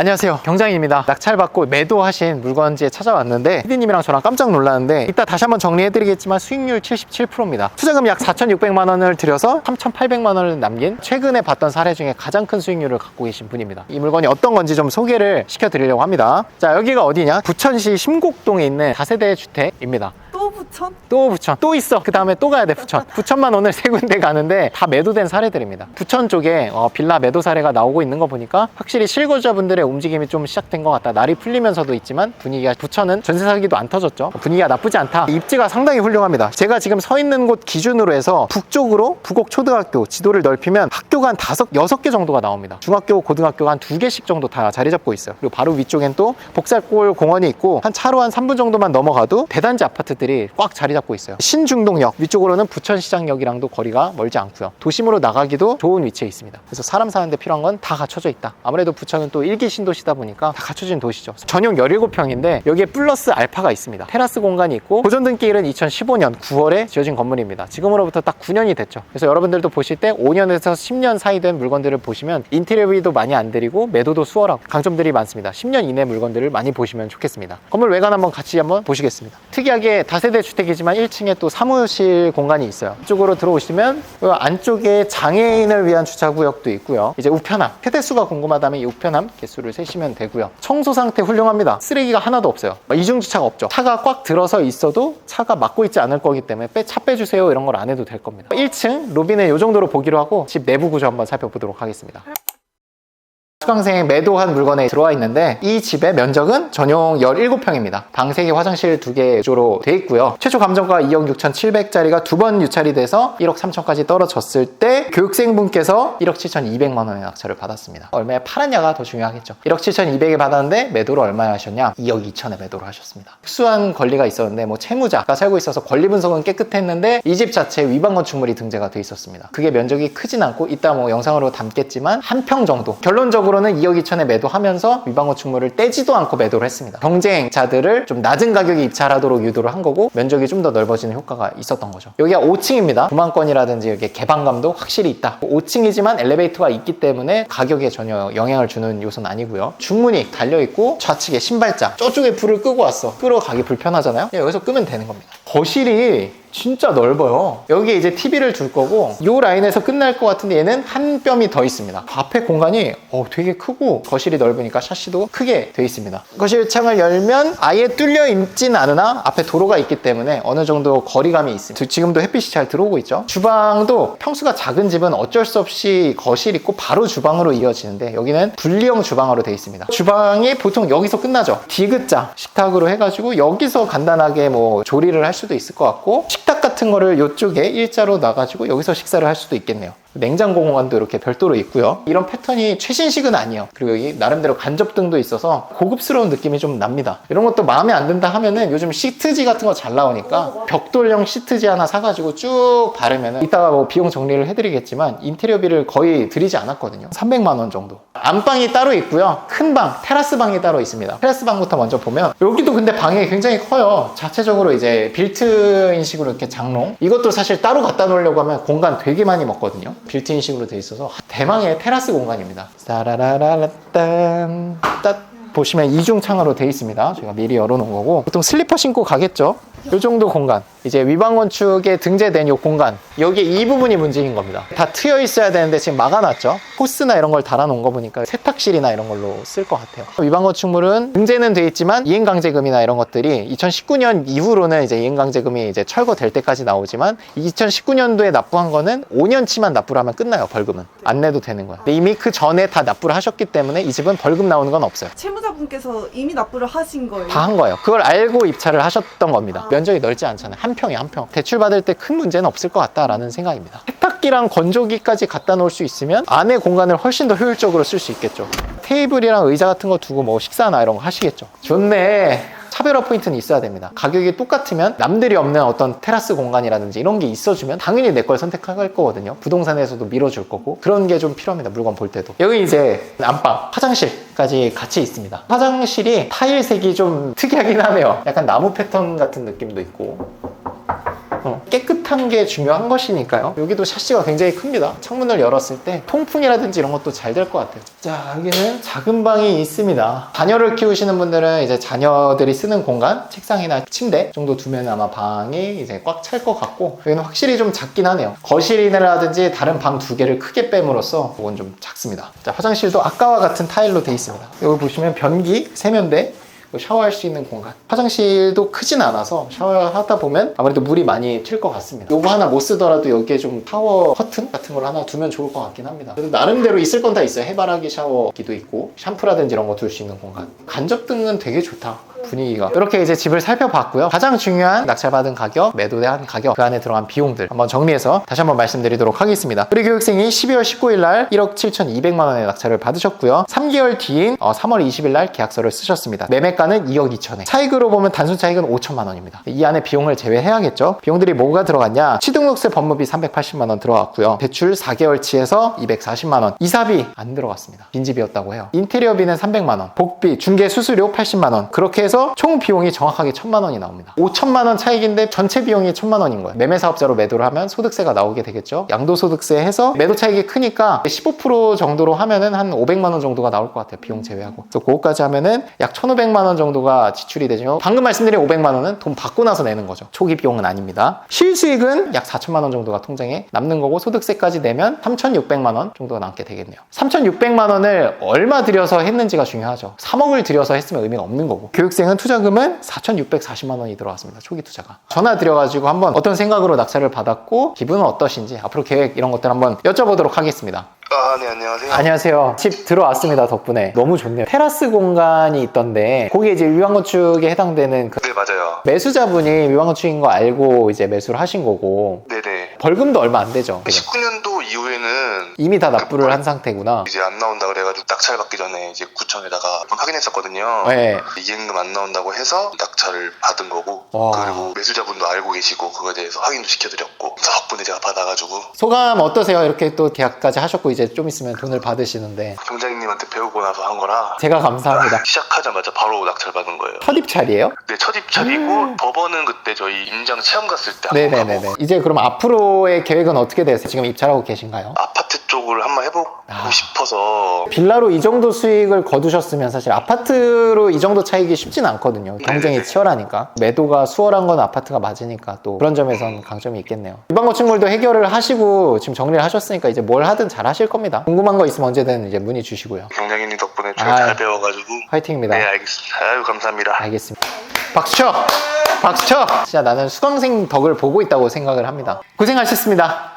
안녕하세요. 경장입니다. 낙찰받고 매도하신 물건지에 찾아왔는데 피디님이랑 저랑 깜짝 놀랐는데 이따 다시 한번 정리해드리겠지만 수익률 77%입니다. 투자금 약 4,600만 원을 들여서 3,800만 원을 남긴 최근에 봤던 사례 중에 가장 큰 수익률을 갖고 계신 분입니다. 이 물건이 어떤 건지 좀 소개를 시켜드리려고 합니다. 자 여기가 어디냐? 부천시 심곡동에 있는 다세대 주택입니다. 또 부천? 또 부천. 또 있어. 그 다음에 또 가야 돼 부천. 부천만 오늘 세 군데 가는데 다 매도된 사례들입니다. 부천 쪽에 어, 빌라 매도 사례가 나오고 있는 거 보니까 확실히 실거주자분들의 움직임이 좀 시작된 것 같다. 날이 풀리면서도 있지만 분위기가 부천은 전세 사기도 안 터졌죠. 분위기가 나쁘지 않다. 입지가 상당히 훌륭합니다. 제가 지금 서 있는 곳 기준으로 해서 북쪽으로 부곡 초등학교 지도를 넓히면 학교가 한 다섯 여섯 개 정도가 나옵니다. 중학교 고등학교가 한 두 개씩 정도 다 자리 잡고 있어요. 그리고 바로 위쪽엔 또 복살골 공원이 있고 한 차로 한 3분 정도만 넘어가도 대단지 아파트들이 꽉 자리 잡고 있어요. 신중동역 위쪽으로는 부천시장역이랑도 거리가 멀지 않고요. 도심으로 나가기도 좋은 위치에 있습니다. 그래서 사람 사는데 필요한 건 다 갖춰져 있다. 아무래도 부천은 또 일기 신도시다 보니까 다 갖춰진 도시죠. 전용 17평인데 여기에 플러스 알파가 있습니다. 테라스 공간이 있고 고전 등기일은 2015년 9월에 지어진 건물입니다. 지금으로부터 딱 9년이 됐죠. 그래서 여러분들도 보실 때 5년에서 10년 사이 된 물건들을 보시면 인테리어비도 많이 안 들이고 매도도 수월하고 강점들이 많습니다. 10년 이내 물건들을 많이 보시면 좋겠습니다. 건물 외관 한번 같이 한번 보시겠습니다. 특이하게 다세대 주 택이지만 1층에 또 사무실 공간이 있어요. 이쪽으로 들어오시면 이 안쪽에 장애인을 위한 주차 구역도 있고요. 이제 우편함 세대수가 궁금하다면 이 우편함 개수를 세시면 되고요. 청소 상태 훌륭합니다. 쓰레기가 하나도 없어요. 이중 주차가 없죠. 차가 꽉 들어서 있어도 차가 막고 있지 않을 거기 때문에 빼, 차 빼주세요. 이런 걸 안 해도 될 겁니다. 1층 로비는 이 정도로 보기로 하고 집 내부 구조 한번 살펴보도록 하겠습니다 수강생이 매도한 물건에 들어와 있는데 이 집의 면적은 전용 17평입니다. 방 3개, 화장실 2개 구조로 돼 있고요. 최초 감정가 2억 6,700짜리가 두 번 유찰이 돼서 1억 3천까지 떨어졌을 때 교육생분께서 1억 7,200만 원의 낙찰을 받았습니다. 얼마에 팔았냐가 더 중요하겠죠. 1억 7,200에 받았는데 매도를 얼마에 하셨냐? 2억 2천에 매도를 하셨습니다. 특수한 권리가 있었는데 뭐 채무자가 살고 있어서 권리 분석은 깨끗했는데 이 집 자체에 위반 건축물이 등재가 돼 있었습니다. 그게 면적이 크진 않고 이따 뭐 영상으로 담겠지만 한 평 정도. 결론적으로 는 2억 2천에 매도하면서 위반 건축물을 떼지도 않고 매도를 했습니다. 경쟁자들을 좀 낮은 가격에 입찰하도록 유도를 한 거고 면적이 좀 더 넓어지는 효과가 있었던 거죠. 여기가 5층입니다. 구만권이라든지 이렇게 개방감도 확실히 있다. 5층이지만 엘리베이터가 있기 때문에 가격에 전혀 영향을 주는 요소는 아니고요. 중문이 달려 있고 좌측에 신발장. 저쪽에 불을 끄고 왔어. 끄러 가기 불편하잖아요. 여기서 끄면 되는 겁니다. 거실이 진짜 넓어요. 여기에 이제 TV를 둘 거고 이 라인에서 끝날 것 같은데 얘는 한 뼘이 더 있습니다. 앞에 공간이 어, 되게 크고 거실이 넓으니까 샤시도 크게 돼 있습니다. 거실 창을 열면 아예 뚫려 있진 않으나 앞에 도로가 있기 때문에 어느 정도 거리감이 있습니다. 지금도 햇빛이 잘 들어오고 있죠. 주방도 평수가 작은 집은 어쩔 수 없이 거실 있고 바로 주방으로 이어지는데 여기는 분리형 주방으로 돼 있습니다. 주방이 보통 여기서 끝나죠. 디귿자 식탁으로 해가지고 여기서 간단하게 뭐 조리를 할수 도 있을 것 같고 식탁 같은 거를 이쪽에 일자로 놔가지고 여기서 식사를 할 수도 있겠네요. 냉장고 공간도 이렇게 별도로 있고요. 이런 패턴이 최신식은 아니에요. 그리고 여기 나름대로 간접등도 있어서 고급스러운 느낌이 좀 납니다. 이런 것도 마음에 안 든다 하면은 요즘 시트지 같은 거 잘 나오니까 벽돌형 시트지 하나 사가지고 쭉 바르면은 이따가 뭐 비용 정리를 해드리겠지만 인테리어비를 거의 들이지 않았거든요. 300만 원 정도. 안방이 따로 있고요. 큰 방, 테라스 방이 따로 있습니다. 테라스 방부터 먼저 보면 여기도 근데 방이 굉장히 커요. 자체적으로 이제 빌트인 식으로 이렇게 장롱. 이것도 사실 따로 갖다 놓으려고 하면 공간 되게 많이 먹거든요. 빌트인식으로 돼 있어서 대망의 테라스 공간입니다. 따라라라딴 따 보시면 이중 창으로 돼 있습니다. 제가 미리 열어놓은 거고 보통 슬리퍼 신고 가겠죠. 이 정도 공간 이제 위반 건축에 등재된 이 공간 여기 이 부분이 문제인 겁니다. 다 트여 있어야 되는데 지금 막아놨죠. 호스나 이런 걸 달아놓은 거 보니까 세탁실이나 이런 걸로 쓸 것 같아요. 위반 건축물은 등재는 돼 있지만 이행강제금이나 이런 것들이 2019년 이후로는 이제 이행강제금이 이제 철거될 때까지 나오지만 2019년도에 납부한 거는 5년치만 납부를 하면 끝나요. 벌금은 안 내도 되는 거야. 이미 그 전에 다 납부를 하셨기 때문에 이 집은 벌금 나오는 건 없어요. 채무자분께서 이미 납부를 하신 거예요. 다 한 거예요. 그걸 알고 입찰을 하셨던 겁니다. 면적이 넓지 않잖아요. 한 평이 한 평. 대출 받을 때 큰 문제는 없을 것 같다라는 생각입니다. 세탁기랑 건조기까지 갖다 놓을 수 있으면 안에 공간을 훨씬 더 효율적으로 쓸 수 있겠죠. 테이블이랑 의자 같은 거 두고 뭐 식사나 이런 거 하시겠죠. 좋네. 차별화 포인트는 있어야 됩니다. 가격이 똑같으면 남들이 없는 어떤 테라스 공간이라든지 이런 게 있어주면 당연히 내 걸 선택할 거거든요. 부동산에서도 밀어줄 거고 그런 게 좀 필요합니다. 물건 볼 때도. 여기 이제 안방, 화장실까지 같이 있습니다. 화장실이 타일색이 좀 특이하긴 하네요. 약간 나무 패턴 같은 느낌도 있고 어, 깨끗한 게 중요한 것이니까요. 여기도 샤시가 굉장히 큽니다. 창문을 열었을 때 통풍이라든지 이런 것도 잘 될 것 같아요. 자, 여기는 작은 방이 있습니다. 자녀를 키우시는 분들은 이제 자녀들이 쓰는 공간, 책상이나 침대 정도 두면 아마 방이 이제 꽉 찰 것 같고 여기는 확실히 좀 작긴 하네요. 거실이라든지 다른 방 두 개를 크게 뺨으로써 그건 좀 작습니다. 자, 화장실도 아까와 같은 타일로 되어 있습니다. 여기 보시면 변기, 세면대, 뭐 샤워할 수 있는 공간. 화장실도 크진 않아서 샤워하다 보면 아무래도 물이 많이 튈 것 같습니다. 요거 하나 못 쓰더라도 여기에 좀 샤워 커튼 같은 걸 하나 두면 좋을 것 같긴 합니다. 그래도 나름대로 있을 건 다 있어요. 해바라기 샤워기도 있고 샴푸라든지 이런 거 둘 수 있는 공간. 간접등은 되게 좋다. 분위기가 이렇게 이제 집을 살펴봤고요 가장 중요한 낙찰받은 가격 매도대한 가격 그 안에 들어간 비용들 한번 정리해서 다시 한번 말씀드리도록 하겠습니다 우리 교육생이 12월 19일 날 1억 7,200만 원의 낙찰을 받으셨고요 3개월 뒤인 어, 3월 20일 날 계약서를 쓰셨습니다 매매가 는 2억 2천에. 차익으로 보면 단순 차익은 5천만 원입니다. 이 안에 비용을 제외해야겠죠? 비용들이 뭐가 들어갔냐? 취등록세 법무비 380만 원 들어갔고요. 대출 4개월치에서 240만 원. 이사비 안 들어갔습니다. 빈집이었다고 해요. 인테리어비는 300만 원. 복비 중개 수수료 80만 원. 그렇게 해서 총 비용이 정확하게 1000만 원이 나옵니다. 5천만 원 차익인데 전체 비용이 1000만 원인 거예요. 매매 사업자로 매도를 하면 소득세가 나오게 되겠죠? 양도소득세 해서 매도 차익이 크니까 15% 정도로 하면은 한 500만 원 정도가 나올 것 같아요. 비용 제외하고. 그래서 그거까지 하면은 약 1500만 원 정도가 지출이 되죠. 방금 말씀드린 500만 원은 돈 받고 나서 내는 거죠. 초기 비용은 아닙니다. 실수익은 약 4천만 원 정도가 통장에 남는 거고 소득세까지 내면 3600만 원 정도가 남게 되겠네요. 3600만 원을 얼마 들여서 했는지가 중요하죠. 3억을 들여서 했으면 의미가 없는 거고. 교육생은 투자금은 4640만 원이 들어왔습니다. 초기 투자가. 전화 드려가지고 한번 어떤 생각으로 낙찰을 받았고 기분은 어떠신지 앞으로 계획 이런 것들 한번 여쭤보도록 하겠습니다. 아, 네, 안녕하세요. 안녕하세요. 집 들어왔습니다. 덕분에. 너무 좋네요. 테라스 공간이 있던데, 거기에 이제 위왕건축에 해당되는 그 네, 맞아요. 매수자분이 위왕건축인 거 알고 이제 매수를 하신 거고, 네네. 벌금도 얼마 안 되죠. 그죠? 19년도 이후에는 이미 다 납부를 한 상태구나. 이제 안 나온다 그래가지고 낙찰 받기 전에 이제 구청에다가 한번 확인했었거든요. 네. 이행금 안 나온다고 해서 낙찰을 받은 거고 와. 그리고 매수자분도 알고 계시고 그거에 대해서 확인도 시켜드렸고 덕분에 제가 받아가지고 소감 어떠세요? 이렇게 또 계약까지 하셨고, 이제 좀 있으면 돈을 받으시는데. 경장님한테 배우고 나서 한 거라 제가 감사합니다. 시작하자마자 바로 낙찰 받은 거예요. 첫 입찰이에요? 네, 첫 입찰이고 법원은 그때 저희 임장 체험 갔을 때 한번 음. 네네네네. 가고 이제 그럼 앞으로의 계획은 어떻게 되세요? 지금 입찰하고 계신가요? 아파트 쪽을 아. 싶어서 빌라로 이 정도 수익을 거두셨으면 사실 아파트로 이 정도 차익이 쉽진 않거든요. 경쟁이 네네. 치열하니까. 매도가 수월한 건 아파트가 맞으니까 또 그런 점에선 강점이 있겠네요. 이방 건축물도 해결을 하시고 지금 정리를 하셨으니까 이제 뭘 하든 잘 하실 겁니다. 궁금한 거 있으면 언제든 이제 문의 주시고요. 경장님 덕분에 아. 제가 잘 배워가지고 화이팅입니다. 네 알겠습니다. 아유 감사합니다. 알겠습니다. 박수 쳐! 박수 쳐! 진짜 나는 수강생 덕을 보고 있다고 생각을 합니다. 고생하셨습니다.